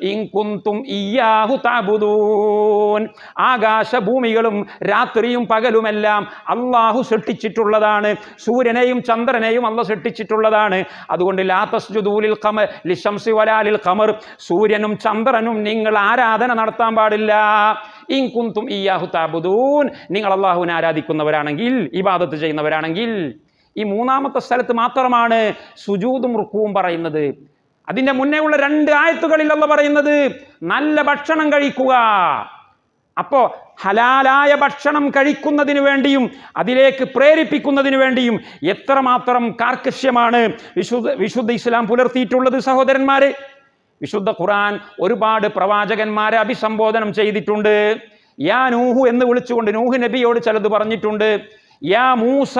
ഇൻ ഇയ്യാഹു തഅബുദൂൻ. ആകാശഭൂമികളും രാത്രിയും പകലുമെല്ലാം അള്ളാഹു സൃഷ്ടിച്ചിട്ടുള്ളതാണ്. സൂര്യനെയും ചന്ദ്രനെയും അല്ല സൃഷ്ടിച്ചിട്ടുള്ളതാണ്. അതുകൊണ്ട് ലാ തസ്ജുദൂ ലിൽ ലിശംസി വലാലിൽ ഖമർ സൂര്യനും ചന്ദ്രനും നിങ്ങൾ ആരാധന നടത്താൻ പാടില്ല. ഇൻ കുന്തും ഇയാഹു താബുദൂൻ നിങ്ങൾ അള്ളാഹുവിനെ ആരാധിക്കുന്നവരാണെങ്കിൽ ഇബാദത്ത് ചെയ്യുന്നവരാണെങ്കിൽ ഈ മൂന്നാമത്തെ സ്ഥലത്ത് മാത്രമാണ് സുജൂതും റുക്കുവും പറയുന്നത്. അതിന്റെ മുന്നേ ഉള്ള രണ്ട് ആയത്തുകളിൽ അല്ല പറയുന്നത് നല്ല ഭക്ഷണം കഴിക്കുക. അപ്പോൾ ഹലാലായ ഭക്ഷണം കഴിക്കുന്നതിന് വേണ്ടിയും അതിലേക്ക് പ്രേരിപ്പിക്കുന്നതിന് വേണ്ടിയും എത്രമാത്രം കാർക്കശ്യമാണ് വിശുദ്ധ വിശുദ്ധ ഇസ്ലാം പുലർത്തിയിട്ടുള്ളത് സഹോദരന്മാരെ. വിശുദ്ധ ഖുറാൻ ഒരുപാട് പ്രവാചകന്മാരെ അഭിസംബോധനം ചെയ്തിട്ടുണ്ട്. യാ നൂഹു എന്ന് വിളിച്ചുകൊണ്ട് നൂഹ് നബിയോട് ചിലത് പറഞ്ഞിട്ടുണ്ട്. യാ മൂസ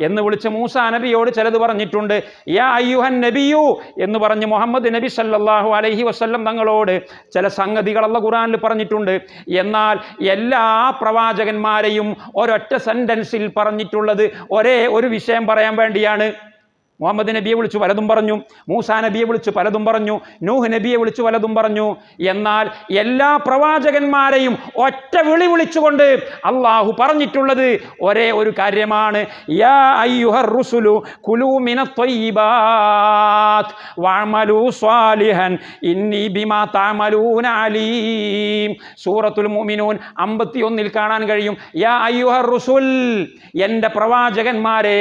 എന്ന് വിളിച്ച് മൂസ നബിയോട് ചിലത് പറഞ്ഞിട്ടുണ്ട്. യാ അയ്യുഹൻ നബിയു എന്ന് പറഞ്ഞ് മുഹമ്മദ് നബി സല്ലാഹു അലൈഹി വസ്ല്ലം തങ്ങളോട് ചില സംഗതികളല്ല ഖുറാനിൽ പറഞ്ഞിട്ടുണ്ട്. എന്നാൽ എല്ലാ പ്രവാചകന്മാരെയും ഒരൊറ്റ സെന്റൻസിൽ പറഞ്ഞിട്ടുള്ളത് ഒരേ ഒരു വിഷയം പറയാൻ വേണ്ടിയാണ്. മുഹമ്മദ് നബിയെ വിളിച്ചു പലതും പറഞ്ഞു. മൂസാ നബിയെ വിളിച്ചു പലതും പറഞ്ഞു. നൂഹ് നബിയെ വിളിച്ചു പലതും പറഞ്ഞു. എന്നാൽ എല്ലാ പ്രവാചകന്മാരെയും ഒറ്റ വിളി വിളിച്ചുകൊണ്ട് അള്ളാഹു പറഞ്ഞിട്ടുള്ളത് ഒരേ ഒരു കാര്യമാണ്. യാ അയ്യുഹർ റുസുലു കുലു വഅമലൂ ഇന്നി ബിമാ തഅമലൂന അലീം. സൂറത്തുൽ മുഅ്മിനൂൻ 51 കാണാൻ കഴിയും. യാ അയ്യുഹർ റുസുൽ എന്റെ പ്രവാചകന്മാരെ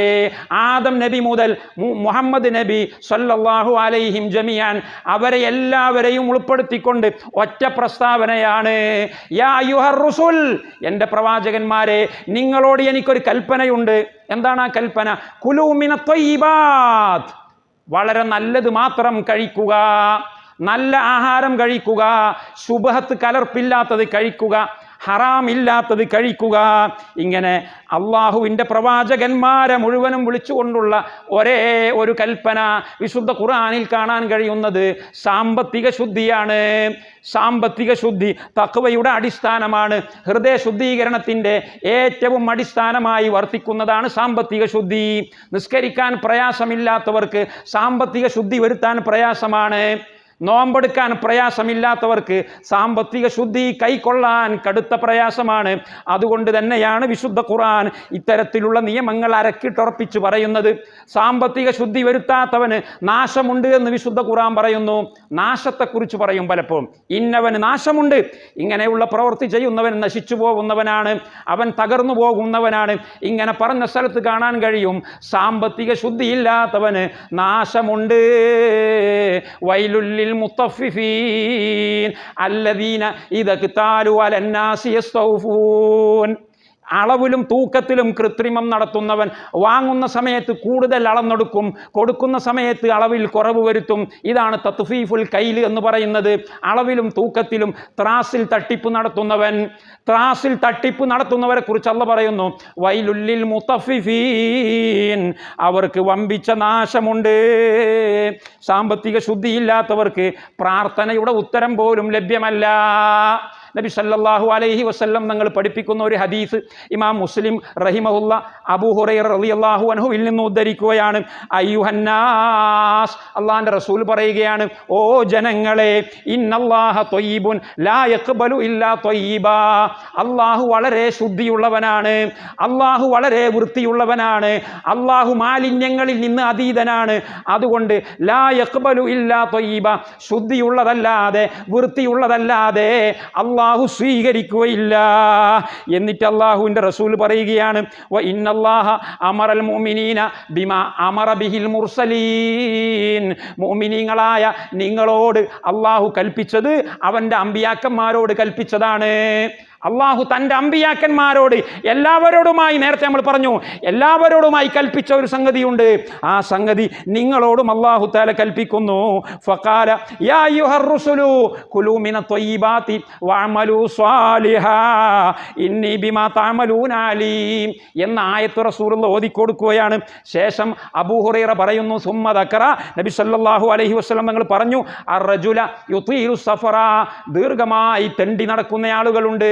ആദം നബി മുതൽ മുഹമ്മദ് നബി സല്ലല്ലാഹു അലൈഹിം ജമിയാൻ അവരെ എല്ലാവരെയും ഉൾപ്പെടുത്തിക്കൊണ്ട് ഒറ്റ പ്രസ്താവനയാണ്. യാ റുസുൽ എന്റെ പ്രവാചകന്മാരെ നിങ്ങളോട് എനിക്കൊരു കൽപ്പനയുണ്ട്. എന്താണ് ആ കൽപ്പന? കുലൂമിന തൊയ്ബാത് വളരെ നല്ലത് മാത്രം കഴിക്കുക. നല്ല ആഹാരം കഴിക്കുക. ശുഭഹത്ത് കലർപ്പില്ലാത്തത് കഴിക്കുക. ഹറാമില്ലാത്തത് കഴിക്കുക. ഇങ്ങനെ അള്ളാഹുവിന്റെ പ്രവാചകന്മാരെ മുഴുവനും വിളിച്ചുകൊണ്ടുള്ള ഒരേ ഒരു കൽപ്പന വിശുദ്ധ ഖുർആനിൽ കാണാൻ കഴിയുന്നത് സാമ്പത്തിക ശുദ്ധിയാണ്. സാമ്പത്തിക ശുദ്ധി തക്വയുടെ അടിസ്ഥാനമാണ്. ഹൃദയ ശുദ്ധീകരണത്തിന്റെ ഏറ്റവും അടിസ്ഥാനമായി വർത്തിക്കുന്നതാണ് സാമ്പത്തിക ശുദ്ധി. നിസ്കരിക്കാൻ പ്രയാസമില്ലാത്തവർക്ക് സാമ്പത്തിക ശുദ്ധി വരുത്താൻ പ്രയാസമാണ്. നോമ്പെടുക്കാൻ പ്രയാസമില്ലാത്തവർക്ക് സാമ്പത്തിക ശുദ്ധി കൈക്കൊള്ളാൻ കടുത്ത പ്രയാസമാണ്. അതുകൊണ്ട് തന്നെയാണ് വിശുദ്ധ ഖുർആൻ ഇത്തരത്തിലുള്ള നിയമങ്ങൾ അരക്കിട്ടുറപ്പിച്ച് പറയുന്നത്. സാമ്പത്തിക ശുദ്ധി വരുത്താത്തവന് നാശമുണ്ട് എന്ന് വിശുദ്ധ ഖുർആൻ പറയുന്നു. നാശത്തെക്കുറിച്ച് പറയും പലപ്പോഴും. ഇന്നവന് നാശമുണ്ട്. ഇങ്ങനെയുള്ള പ്രവൃത്തി ചെയ്യുന്നവൻ നശിച്ചു പോകുന്നവനാണ്. അവൻ തകർന്നു പോകുന്നവനാണ്. ഇങ്ങനെ പറഞ്ഞ സ്ഥലത്ത് കാണാൻ കഴിയും. സാമ്പത്തിക ശുദ്ധിയില്ലാത്തവന് നാശമുണ്ട്. للمطففين الذين إذا اكتالوا على الناس يستوفون. അളവിലും തൂക്കത്തിലും കൃത്രിമം നടത്തുന്നവൻ വാങ്ങുന്ന സമയത്ത് കൂടുതൽ അളന്നെടുക്കും കൊടുക്കുന്ന സമയത്ത് അളവിൽ കുറവ് വരുത്തും. ഇതാണ് തത്ഫീഫുൽ കൈൽ എന്ന് പറയുന്നത്. അളവിലും തൂക്കത്തിലും ത്രാസിൽ തട്ടിപ്പ് നടത്തുന്നവൻ ത്രാസിൽ തട്ടിപ്പ് നടത്തുന്നവരെ കുറിച്ച് അല്ല പറയുന്നു വൈലുല്ലിൽ മുത്തഫിഫീൻ അവർക്ക് വമ്പിച്ച നാശമുണ്ട്. സാമ്പത്തിക ശുദ്ധിയില്ലാത്തവർക്ക് പ്രാർത്ഥനയുടെ ഉത്തരം പോലും ലഭ്യമല്ല. നബി സല്ലാഹു അലൈഹി വസ്ല്ലം നിങ്ങൾ പഠിപ്പിക്കുന്ന ഒരു ഹദീസ് ഇമാം മുസ്ലിം റഹിമഹുല്ല അബൂ ഹുറൈറ അള്ളാഹു അനഹുവിൽ നിന്ന് ഉദ്ധരിക്കുകയാണ്. അയ്യുഹന്നാസ് അള്ളാഹിന്റെ റസൂൽ പറയുകയാണ് ഓ ജനങ്ങളെ ഇന്നല്ലാഹ തൊയ്ബുൻ ലാ ഇല്ലാ തൊയ്ബ അള്ളാഹു വളരെ ശുദ്ധിയുള്ളവനാണ് അള്ളാഹു വളരെ വൃത്തിയുള്ളവനാണ് അള്ളാഹു മാലിന്യങ്ങളിൽ നിന്ന് അതീതനാണ്. അതുകൊണ്ട് ലാ യഖ്ബലു ഇല്ലാ തൊയ്ബ ശുദ്ധിയുള്ളതല്ലാതെ വൃത്തിയുള്ളതല്ലാതെ അള്ളാഹു സ്വീകരിക്കുകയില്ല. എന്നിട്ട് അള്ളാഹുവിന്റെ റസൂൽ പറയുകയാണ് ഇന്നല്ലാഹ അമറൽ അമറ ബിഹിൽ മുർസലീൻ. മുഅ്മിനീങ്ങളായ നിങ്ങളോട് അള്ളാഹു കൽപ്പിച്ചത് അവന്റെ അമ്പിയാക്കന്മാരോട് കൽപ്പിച്ചതാണ്. അള്ളാഹു തന്റെ അമ്പിയാക്കന്മാരോട് എല്ലാവരോടുമായി നേരത്തെ നമ്മൾ പറഞ്ഞു എല്ലാവരോടുമായി കൽപ്പിച്ച ഒരു സംഗതിയുണ്ട്. ആ സംഗതി നിങ്ങളോടും അള്ളാഹു താല കൽപ്പിക്കുന്നു. ഫഖാല യാ അയ്യുഹർ റുസുലു കുലൂ മിന ത്വയ്യിബാതി വഅമലു സ്വാലിഹാ ഇന്നി ബിമാ അലീം എന്ന ആയത്ത് റസൂലുള്ള ഓതിക്കൊടുക്കുകയാണ്. ശേഷം അബൂഹുറൈറ പറയുന്നു സുമ്മ ദക്കറ നബി സല്ലല്ലാഹു അലൈഹി വസല്ലം തങ്ങൾ പറഞ്ഞു അർറജുല യുതീലു സഫറ ദീർഘമായി തെണ്ടി നടക്കുന്ന ആളുകളുണ്ട്.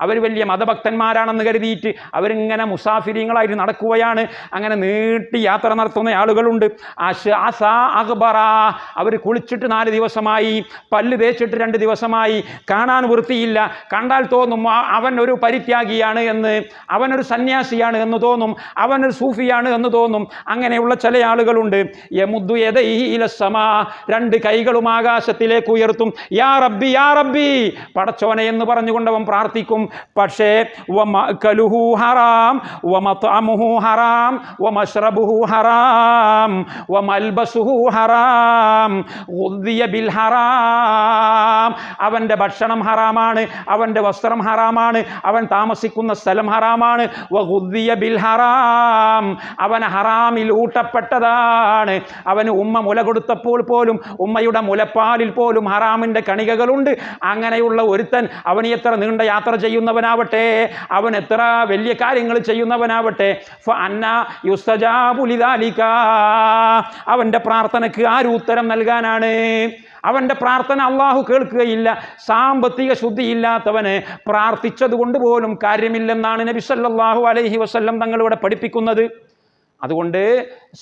അവർ വലിയ മതഭക്തന്മാരാണെന്ന് കരുതിയിട്ട് അവരിങ്ങനെ മുസാഫിരിങ്ങളായിട്ട് നടക്കുകയാണ്. അങ്ങനെ നീട്ടി യാത്ര നടത്തുന്ന ആളുകളുണ്ട്. അവർ കുളിച്ചിട്ട് നാല് ദിവസമായി പല്ല് തേച്ചിട്ട് രണ്ട് ദിവസമായി. കാണാൻ വൃത്തിയില്ല. കണ്ടാൽ തോന്നും അവൻ ഒരു പരിത്യാഗിയാണ് എന്ന് അവനൊരു സന്യാസിയാണ് എന്ന് തോന്നും അവനൊരു സൂഫിയാണ് എന്ന് തോന്നും. അങ്ങനെയുള്ള ചില ആളുകളുണ്ട്. യമുദ്ദു യദൈഹി ഇലസ്സമാ. രണ്ട് കൈകളും ആകാശത്തിലേക്ക് ഉയർത്തും. യാ റബ്ബി യാ റബ്ബി. പടച്ചോനെ എന്ന് പറഞ്ഞുകൊണ്ട് അവൻ പ്രാർത്ഥിക്കും. പക്ഷേ വമഅ്കലുഹു ഹറാം വമത്അമുഹു ഹറാം വമശ്റബുഹു ഹറാം വമൽബസുഹു ഹറാം ബിൽ ഹറാം. അവന്റെ ഭക്ഷണം ഹറാമാണ് അവന്റെ വസ്ത്രം ഹറാമാണ് അവൻ താമസിക്കുന്ന സ്ഥലം ഹറാമാണ്. വഗുദ്ദിയ ബിൽ ഹറാം. അവൻ ഹറാമിൽ ഊട്ടപ്പെട്ടതാണ്. അവന് ഉമ്മ മുല കൊടുത്തപ്പോൾ പോലും ഉമ്മയുടെ മുലപ്പാലിൽ പോലും ഹറാമിന്റെ കണികകളുണ്ട്. അങ്ങനെയുള്ള ഒരുത്തൻ അവൻ എത്ര നീണ്ട യാത്ര ചെയ്യുന്നവനാവട്ടെ അവൻ എത്ര വലിയ കാര്യങ്ങൾ ചെയ്യുന്നവനാവട്ടെ. അന്ന യുസ്തജാബു ലിദാലിക. അവന്റെ പ്രാർത്ഥനയ്ക്ക് ആര് ഉത്തരം നൽകാനാണ്? അവന്റെ പ്രാർത്ഥന അള്ളാഹു കേൾക്കുകയില്ല. സാമ്പത്തിക ശുദ്ധിയില്ലാത്തവന് പ്രാർത്ഥിച്ചത് കൊണ്ട് പോലും കാര്യമില്ലെന്നാണ് നബി സല്ലല്ലാഹു അലൈഹി വസല്ലം തങ്ങളിവിടെ പഠിപ്പിക്കുന്നത്. അതുകൊണ്ട്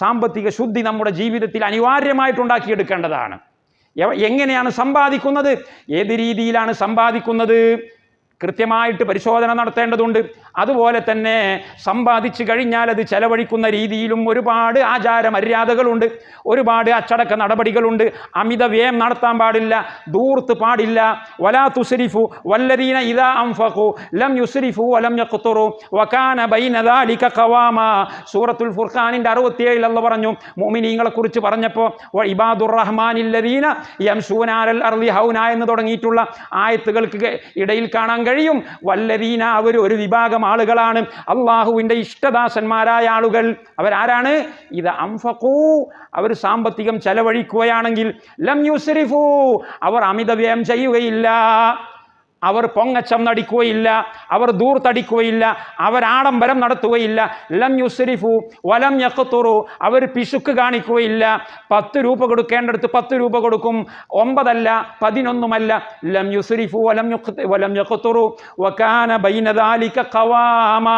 സാമ്പത്തിക ശുദ്ധി നമ്മുടെ ജീവിതത്തിൽ അനിവാര്യമായിട്ടുണ്ടാക്കിയെടുക്കേണ്ടതാണ്. എങ്ങനെയാണ് സമ്പാദിക്കുന്നത്? ഏത് രീതിയിലാണ് സമ്പാദിക്കുന്നത്? കൃത്യമായിട്ട് പരിശോധന നടത്തേണ്ടതുണ്ട്. അതുപോലെ തന്നെ സമ്പാദിച്ചു കഴിഞ്ഞാൽ അത് ചെലവഴിക്കുന്ന രീതിയിലും ഒരുപാട് ആചാര മര്യാദകളുണ്ട്. ഒരുപാട് അച്ചടക്ക നടപടികളുണ്ട്. അമിത വ്യയം നടത്താൻ പാടില്ല. ദൂർത്ത് പാടില്ല. വലാ തുസ്രിഫു വല്ലദീന ഇതാ അംഫു ലം യുസ്രിഫു വലം യഖ്തുറു. വകാന ബൈന ദാലിക സൂറത്തുൽ ഫുർഖാനിന്റെ അറുപത്തിയേഴിൽ അല്ല പറഞ്ഞു മുഅ്മിനീങ്ങളെ കുറിച്ച് പറഞ്ഞപ്പോൾ ഇബാദുർ ഇബാദുർ റഹ്മാനില്ലദീന യംശൂന അലൽ അർലി ഹൗന എന്ന് തുടങ്ങിയിട്ടുള്ള ആയത്തുകൾക്ക് ഇടയിൽ കാണാൻ കഴിയും. വല്ലദീന അവർ ഒരു വിഭാഗം ആളുകളാണ്. അള്ളാഹുവിന്റെ ഇഷ്ടദാസന്മാരായ ആളുകൾ. അവരാരാണ്? ഇത് അംഫഖൂ. അവർ സാമ്പത്തികം ചെലവഴിക്കുകയാണെങ്കിൽ ലം യുസ്രിഫു. അവർ അമിത വ്യയം ചെയ്യുകയില്ല. അവർ പൊങ്ങച്ചം നടിക്കുകയില്ല അവർ ദൂർത്തടിക്കുകയില്ല അവർ ആഡംബരം നടത്തുകയില്ല. ലം യുസ്രിഫു വലം യക്കത്തുറു അവർ പിശുക്ക് കാണിക്കുകയില്ല. പത്ത് രൂപ കൊടുക്കേണ്ടടുത്ത് പത്ത് രൂപ കൊടുക്കും. ഒമ്പതല്ല പതിനൊന്നുമല്ല. ലം യുസ്രിഫു വലം വലം യക്കത്തുറു വക്കാന ബൈന കവാമ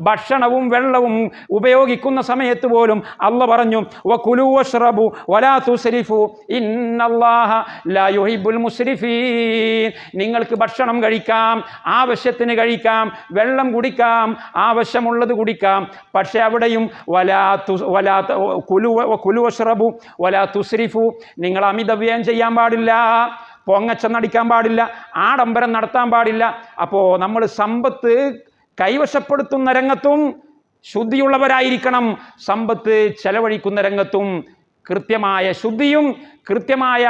ഭക്ഷണവും വെള്ളവും ഉപയോഗിക്കുന്ന സമയത്ത് പോലും അള്ള പറഞ്ഞു വഷ്റബു വലാ തുസ്രിഫു. ഇന്നല്ലാഹ ലാ യുഹിബുൽ മുസ്രിഫീൻ. നിങ്ങൾക്ക് ഭക്ഷണം കഴിക്കാം ആവശ്യത്തിന് കഴിക്കാം വെള്ളം കുടിക്കാം ആവശ്യമുള്ളത് കുടിക്കാം. പക്ഷേ അവിടെയും വലാ തു വലാ കുലു കുലു വഷ്റബു വലാ തുസ്രിഫു നിങ്ങൾ അമിതവ്യയം ചെയ്യാൻ പാടില്ല പൊങ്ങച്ചം നടിക്കാൻ പാടില്ല ആഡംബരം നടത്താൻ പാടില്ല. അപ്പോൾ നമ്മൾ സമ്പത്ത് കൈവശപ്പെടുത്തുന്ന രംഗത്തും ശുദ്ധിയുള്ളവരായിരിക്കണം. സമ്പത്ത് ചെലവഴിക്കുന്ന രംഗത്തും കൃത്യമായ ശുദ്ധിയും കൃത്യമായ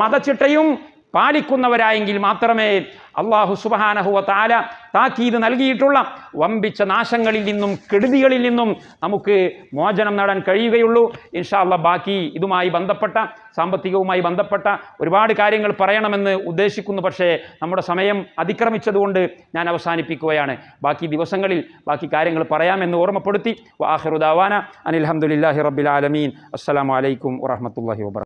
മതച്ചിട്ടയും പാലിക്കുന്നവരായെങ്കിൽ മാത്രമേ അള്ളാഹു സുബഹാനഹുവ താല താക്കീത് നൽകിയിട്ടുള്ള വമ്പിച്ച നാശങ്ങളിൽ നിന്നും കെടുതികളിൽ നിന്നും നമുക്ക് മോചനം നേടാൻ കഴിയുകയുള്ളൂ. ഇൻഷാ അള്ളാഹ് ബാക്കി ഇതുമായി ബന്ധപ്പെട്ട സാമ്പത്തികവുമായി ബന്ധപ്പെട്ട ഒരുപാട് കാര്യങ്ങൾ പറയണമെന്ന് ഉദ്ദേശിക്കുന്നു. പക്ഷേ നമ്മുടെ സമയം അതിക്രമിച്ചതുകൊണ്ട് ഞാൻ അവസാനിപ്പിക്കുകയാണ്. ബാക്കി ദിവസങ്ങളിൽ ബാക്കി കാര്യങ്ങൾ പറയാമെന്ന് ഓർമ്മപ്പെടുത്തി. വാഹിറുദാവാന അനിൽഹമുല്ലാഹി റബ്ബിൽ ആലമീൻ. അസ്സലാമു അലൈക്കും വറഹമത്തല്ലാഹി വബർക്കാത്തു